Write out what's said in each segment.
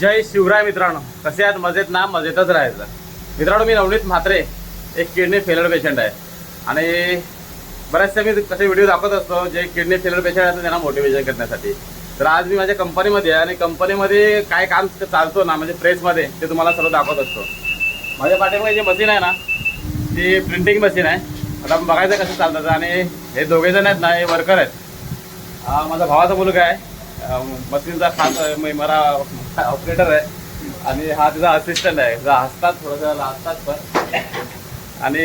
जय शिवराय मित्रांनो. कसे आहात? मजेत ना? मजेतच राहायचं. मित्रांनो मी नवनीत म्हात्रे एक किडनी फेलर पेशंट आहे. आणि बऱ्याचशा मी कसे व्हिडिओ दाखवत असतो जे किडनी फेलर पेशंट आहेत त्यांना मोटिवेशन करण्यासाठी. तर आज मी माझ्या कंपनीमध्ये आहे आणि कंपनीमध्ये काय काम चालतो ना म्हणजे प्रेसमध्ये ते तुम्हाला सर्व दाखवत असतो. माझ्या पाठीमध्ये जे मशीन आहे ना ती प्रिंटिंग मशीन आहे. आता बघायचं कसं चालतं आणि हे दोघे जण आहेत ना हे वर्कर आहेत. माझा भावाचा मुलगा आहे. मशीनचा खास अं, मला ऑपरेटर आहे. आणि हा तिचा असिस्टंट आहे. जरा हसतात थोडंसं हसतात पण. आणि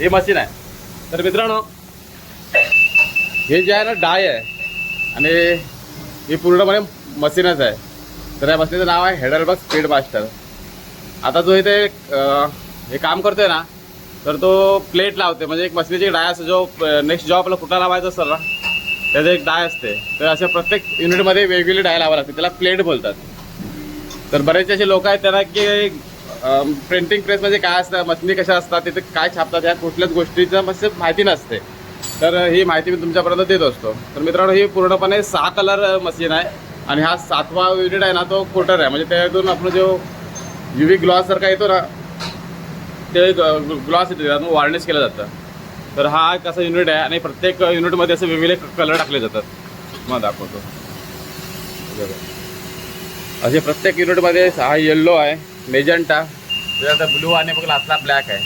हे मशीन आहे. तर मित्रांनो हे जे आहे ना डाय आहे. आणि ही पूर्णपणे मशीनच आहे. तर या मशीनचं नाव आहे हेडरबग स्पीड मास्टर आता जो इथे हे काम करतोय ना तर तो प्लेट लावते. म्हणजे एक मशीनची डाय असतो जो नेक्स्ट जॉब आपला कुठला लावायचा असेल ना त्याचं एक डाय असते. तर अशा प्रत्येक युनिटमध्ये वेगवेगळी डाय लावावी लागते. त्याला प्लेट बोलतात. तर बरेचसे असे लोक आहेत त्यांना की प्रिंटिंग प्रेसमध्ये म्हणजे काय असतं मशनी कशा असतात तिथे काय छापतात या कुठल्याच गोष्टीचं म्हणजे माहिती नसते. तर ही माहिती मी तुमच्यापर्यंत देत असतो. तर मित्रांनो ही पूर्णपणे सहा कलर मशीन आहे आणि हा सातवा युनिट आहे ना तो कोटर आहे. म्हणजे त्यातून आपलं जो युवी ग्लॉस सारखा येतो ना ते ग्लॉस येतो त्यातून वॉर्निश केलं जातं. तर हा एक असा युनिट आहे आणि प्रत्येक युनिटमध्ये असे वेगवेगळे कलर टाकले जातात. मग दाखवतो. बरोबर असे प्रत्येक युनिटमध्ये हा येल्लो आहे मेजंटा त्याच्यानंतर ब्लू आणि बघ लास्टला ब्लॅक आहे.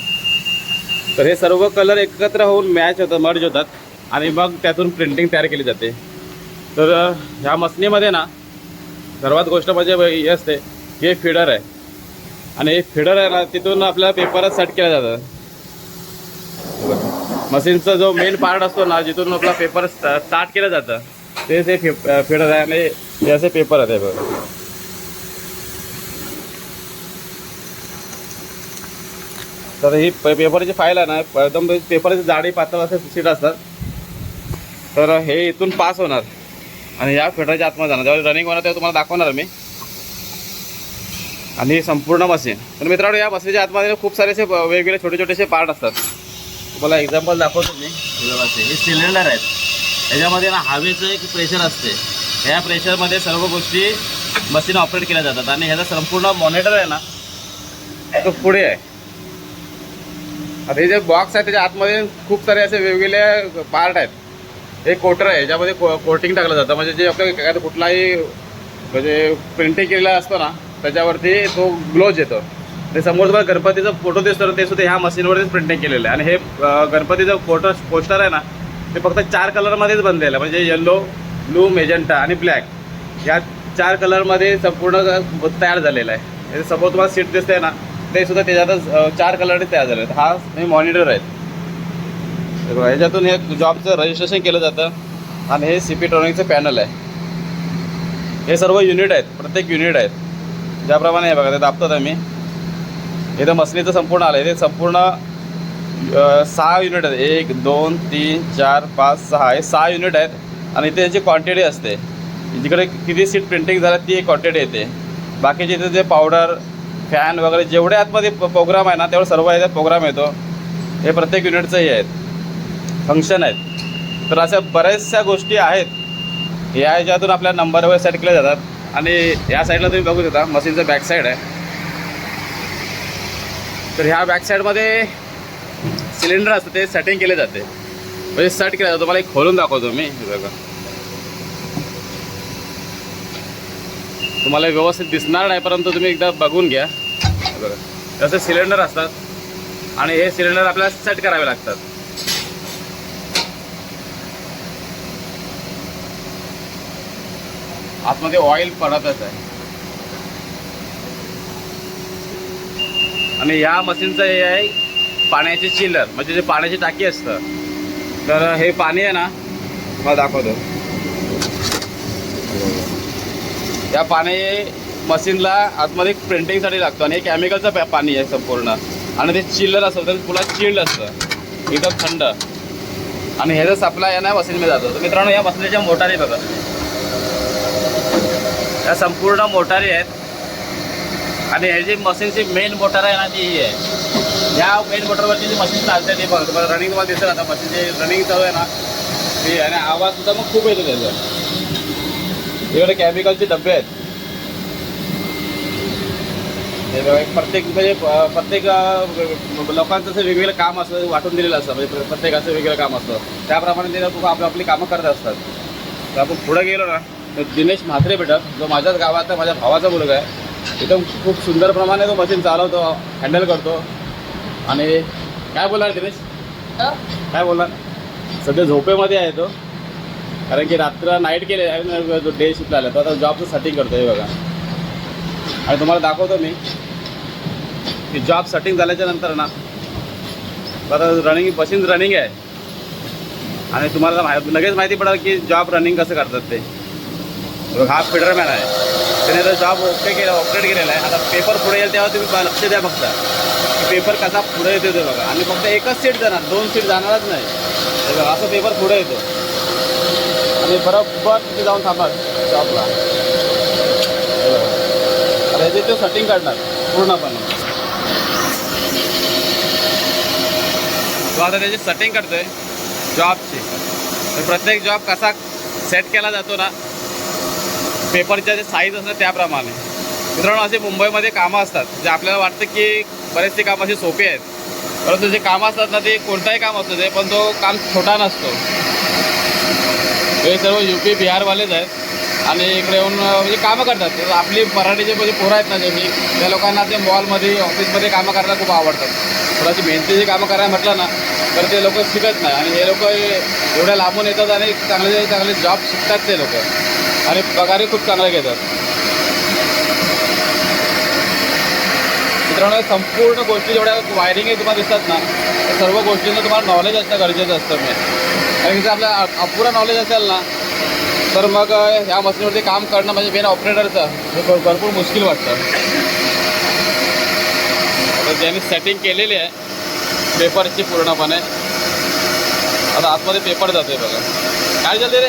तर हे सर्व कलर एकत्र होऊन मॅच होतात मर्ज होतात. आणि मग त्यातून प्रिंटिंग तयार केली जाते. तर ह्या मसनीमध्ये ना सर्वात गोष्ट म्हणजे हे असते की हे फिडर आहे. आणि हे फिडर आहे ना तिथून आपल्याला पेपरच सेट केलं जातं मशीनचा जो मेन पार्ट असतो ना जिथून आपला पेपर स्टार्ट केलं जातं तेच हे फिडर आहे आणि हे असे पेपर आहेत हे बघा. तर ही पे- पेपरची फाईल आहे ना एकदम पेपरची जाडी पातळ असे सीट असतात. तर हे इथून पास होणार. आणि या फिटरच्या आतमध्ये जाणार. ज्यावेळी रनिंग होणार तेव्हा तुम्हाला दाखवणार मी. आणि ही संपूर्ण मशीन तर मित्रांनो या मशीनच्या आतमध्ये खूप सारे असे वेगवेगळे छोटे छोटेसे पार्ट असतात. तुम्हाला एक्झाम्पल दाखवतो मी. हे हे सिलेंडर आहेत. त्याच्यामध्ये ना हवेचं एक प्रेशर असते. ह्या प्रेशरमध्ये सर्व गोष्टी मशीन ऑपरेट केल्या जातात. आणि ह्याचा संपूर्ण मॉनिटर आहे ना तो पुढे आहे. आता हे जे बॉक्स आहे त्याच्या आतमध्ये खूप सारे असे वेगवेगळे पार्ट आहेत. हे कोटर आहे ज्यामध्ये को कोटिंग टाकलं जातं. म्हणजे जे आपलं एखादं कुठलाही म्हणजे प्रिंटिंग केलेला असतो ना त्याच्यावरती तो ग्लोज येतो. ते समोर तुम्हाला गणपतीचा फोटो दिसतो ते सुद्धा ह्या मशीनवरतीच प्रिंटिंग केलेलं आहे. आणि हे गणपतीचं फोटो पोस्टर आहे ना ते फक्त चार कलरमध्येच बनलेलं आहे. म्हणजे येल्लो ब्लू मेजंटा आणि ब्लॅक या चार कलरमध्ये संपूर्ण तयार झालेलं आहे. समोर तुम्हाला सीट दिसते ना ते सुद्धा त्याच्यातच चार कलर तयार झाले आहेत. हा हे मॉनिटर आहेत. ह्याच्यातून हे जॉबचं रजिस्ट्रेशन केलं जातं. आणि हे सी पी ट्रॉनिकचं पॅनल आहे. हे सर्व युनिट आहेत प्रत्येक युनिट आहेत. ज्याप्रमाणे हे बघा ते दाबतात आम्ही. इथं मसलीचं संपूर्ण आलं आहे ते संपूर्ण सहा युनिट आहेत. एक दोन तीन चार पाच सहा. हे सहा युनिट आहेत. आणि इथे याची क्वांटिटी असते. जिकडे किती सीट प्रिंटिंग झालं ती एक क्वांटिटी येते. बाकीचे इथे जे पावडर फॅन वगैरे जेवढे आतमध्ये प्रोग्राम आहे ना तेवढं सर्व याच्यात प्रोग्राम येतो. हे प्रत्येक युनिटचंही आहेत. फंक्शन आहेत. तर अशा बऱ्याचशा गोष्टी आहेत. या ह्याच्यातून आपल्या नंबर वगैरे सेट केल्या जातात. आणि या साईडला तुम्ही बघू शकता मशीनचं बॅक साईड आहे. तर ह्या बॅक साईडमध्ये सिलेंडर असतं ते सेटिंग केले जाते. म्हणजे सेट केलं जातं. तुम्हाला एक खोलून दाखवतो मी. बघा. तुम्हाला व्यवस्थित दिसणार नाही परंतु तुम्ही एकदा बघून घ्या. बघा. तसे सिलेंडर असतात. आणि हे सिलेंडर आपल्याला सेट करावे लागतात. आतमध्ये ऑइल पडतच आहे. आणि या मशीनचं हे आहे पाण्याचे चिल्लर म्हणजे जे पाण्याची टाकी असतं. तर हे पाणी आहे ना मला दाखवतो. या पाणी मशीनला आतमध्ये प्रिंटिंगसाठी लागतं आणि हे केमिकलचं पॅ- पाणी आहे संपूर्ण. आणि ते चिल्लर असतं तर पुन्हा चिल्ड असतं. एकदम थंड. आणि ह्याचा सप्लाय आहे ना मशीनमध्ये जातो. तर मित्रांनो या मशीनच्या मोटारी बघा. या संपूर्ण मोटारी आहेत. आणि ह्याची मशीनची मेन मोटर आहे ना ती ही आहे. या मेन मोटरवरची जी मशीन चालते ती बघा. तुम्हाला रनिंग तुम्हाला दिसतं आता. मशीन जे रनिंग चालू आहे ना ती आणि आवाज सुद्धा मग खूप येतो त्याचा. इकडे केमिकलचे डबे आहेत. प्रत्येक म्हणजे प्रत्येक लोकांचं असं वेगवेगळं काम असं वाटून दिलेलं असतं. म्हणजे प्र- प्रत्येकाचं वेगळं काम असतं. त्याप्रमाणे ते लोक आपली आपली कामं करत असतात. तर आपण पुढे गेलो ना तर दिनेश म्हात्रे भेटत जो माझ्याच गावात माझ्या भावाचा मुलगा आहे. एकदम खूप सुंदर प्रमाणे तो मशीन चालवतो हँडल करतो. आणि काय बोलणार दिनेश? काय बोलणार? सध्या झोपेमध्ये आहे तो. कारण की रात्र नाईट केले जो डे शिफ्ट आला तो आता जॉबचं सेटिंग करतो हे बघा. आणि तुम्हाला दाखवतो मी. की जॉब सेटिंग झाल्याच्यानंतर ना परत रनिंग मशीन रनिंग आहे. आणि तुम्हाला माहि- लगेच माहिती पडेल की जॉब रनिंग कसं करतात ते. हा फिडरमॅन आहे. त्याने तर जॉब ओके केला ऑपरेट केलेला आहे. आता पेपर पुढे येईल तेव्हा तुम्ही लक्ष द्या फक्त. की पेपर कसा पुढे येतो ते बघा. आणि फक्त एकच सीट जाणार दोन सीट जाणारच नाही. बघा असं पेपर पुढे येतो. आणि बरोबर तिथे जाऊन थांबा जॉबला हे आता तो सेटिंग काढणार पूर्णपणे. तो आता त्याची सेटिंग करतोय. जॉबची तर प्रत्येक जॉब कसा सेट केला जातो ना पेपरच्या जे साईज असतात त्याप्रमाणे. मित्रांनो असे मुंबईमध्ये कामं असतात जे आपल्याला वाटतं की बरेचसे कामं असे सोपे आहेत. परंतु जे कामं असतात ना ते कोणताही काम असतं ते पण तो काम छोटा नसतो. हे सर्व यू पी बिहारवालेच आहेत. आणि इकडे येऊन म्हणजे कामं करतात. तर आपली मराठीचे म्हणजे पोरं आहेत ना जे मी त्या लोकांना ते मॉलमध्ये ऑफिसमध्ये कामं करायला खूप आवडतात. थोडाशी मेहनतीची कामं करायला म्हटलं ना तर ते लोक शिकत नाही. आणि हे लोक एवढ्या लांबून येतात आणि चांगले चांगले जॉब शिकतात ते लोक. आणि पगारही खूप चांगले घेतात. मित्रांनो संपूर्ण गोष्टी जेवढ्या वायरिंगही तुम्हाला दिसतात ना त्या सर्व गोष्टींचं तुम्हाला नॉलेज असणं गरजेचं असतं मी कारण की जर आपल्या अपुरा नॉलेज असेल ना तर मग ह्या मशीनवरती काम करणं म्हणजे मेन ऑपरेटरचं हे भरपूर मुश्किल वाटतं. ज्यांनी सेटिंग केलेली आहे पेपरची पूर्णपणे. आता आतमध्ये पेपर जातोय बघा. काय झाले रे?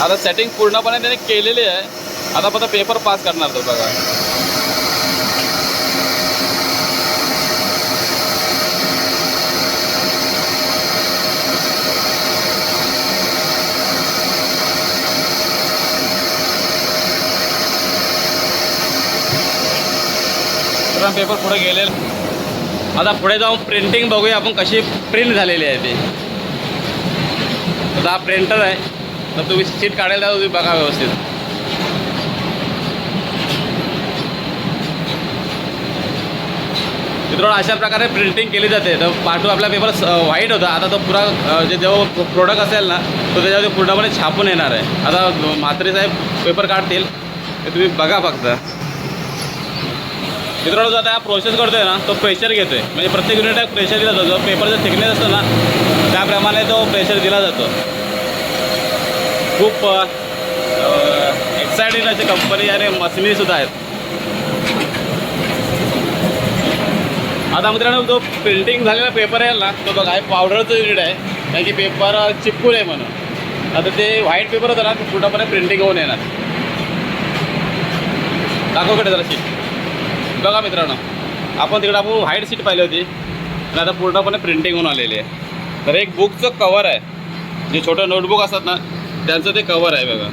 आता सेटिंग पूर्णपणे त्याने केलेली आहे. आता फक्त पेपर पास करणार तो बघा. तर पेपर पुढे गेलेला. आता पुढे जाऊन प्रिंटिंग बघूया आपण कशी प्रिंट झालेली आहे ती. आता हा प्रिंटर आहे. तर तुम्ही सीट काढायला तुम्ही बघा व्यवस्थित. मित्रांनो अशा प्रकारे प्रिंटिंग केली जाते. तर पाठू आपला पेपर व्हाईट होता. आता तो पुरा जे जेव्हा प्रोडक्ट असेल ना तो त्याच्यावर पूर्णपणे छापून येणार आहे. आता म्हात्रे साहेब पेपर काढतील. ते तुम्ही बघा फक्त. मित्रांनो जो आता प्रोसेस करतो आहे ना तो प्रेशर घेतो आहे म्हणजे प्रत्येक युनिट प्रेशर दिला जातो. जो पेपरचा थिकनेस असतो ना त्याप्रमाणे तो प्रेशर दिला जातो. खूप एक्सायटेड अशी कंपनी आणि मशिनीसुद्धा आहेत. आता मित्रांनो जो प्रिंटिंग झालेला पेपर आहे ना तो बघा हे पावडरचं युनिट आहे. कारण की पेपर चिपकून आहे म्हणून. आता ते व्हाईट पेपर होतं ना ते पूर्णपणे प्रिंटिंग होऊन येणार. दाखवकडे जरा शीट बघा मित्रांनो आपण तिकडे आपण व्हाईट सीट पाहिली होती. आणि आता पूर्णपणे प्रिंटिंग होऊन आलेली आहे. तर एक बुकचं कवर आहे. जे छोटं नोटबुक असतात ना त्यांचं ते कवर आहे बघा.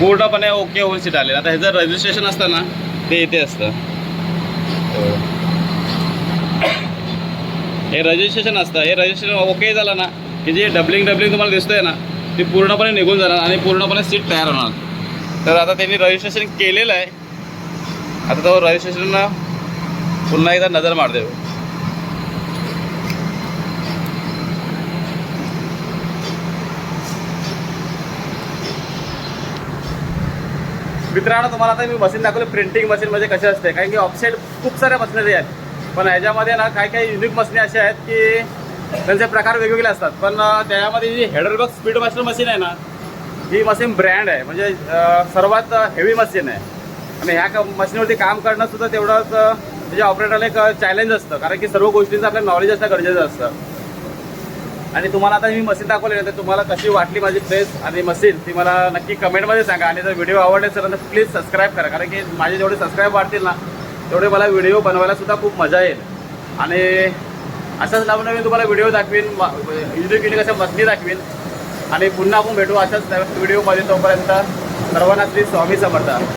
पूर्णपणे ओके होऊन सीट आले आता ह्याचं रजिस्ट्रेशन असतं ना ते इथे असतं. हे रजिस्ट्रेशन असतं. हे रजिस्ट्रेशन ओके झालं ना की जे डबलिंग डबलिंग तुम्हाला दिसतंय ना ती पूर्णपणे निघून जाणार आणि पूर्णपणे सीट तयार होणार. तर आता त्यांनी रजिस्ट्रेशन केलेलं आहे. आता तो रजिस्ट्रेशन पुन्हा एकदा नजर मारते मित्रांनो तुम्हाला आता मी मशीन दाखवलं प्रिंटिंग मशीन म्हणजे कशी असते. कारण की ऑफसेट खूप साऱ्या मशिनरी आहेत. पण ह्याच्यामध्ये ना काही काही युनिक मशिनी अशा आहेत की त्यांचे प्रकार वेगवेगळे असतात. पण त्यामध्ये जी header box speed master machine आहे ना ही मशीन ब्रँड आहे. म्हणजे सर्वात हेवी मशीन आहे. आणि ह्या क- मशीनवरती काम करणं सुद्धा तेवढंच म्हणजे ऑपरेटरला एक चॅलेंज असतं. कारण की सर्व गोष्टींचं आपल्याला नॉलेज असणं गरजेचं असतं. आणि तुम्हाला आता मी मशीन दाखवली तर तुम्हाला कशी वाटली माझी प्रेस आणि मशीन ती मला नक्की कमेंटमध्ये सांगा. आणि जर व्हिडिओ आवडले सर तर प्लीज सबस्क्राईब करा. कारण की माझे जेवढे सबस्क्राईब वाढतील ना तेवढे मला व्हिडिओ बनवायला सुद्धा खूप मजा येईल. आणि अशाच नवनवीन तुम्हाला व्हिडिओ दाखवीन युनिक अशा मशीनी दाखवीन. आणि पुन्हा आपण भेटू अशाच व्हिडिओमध्ये तोपर्यंत सर्वांना श्री स्वामी समर्थ.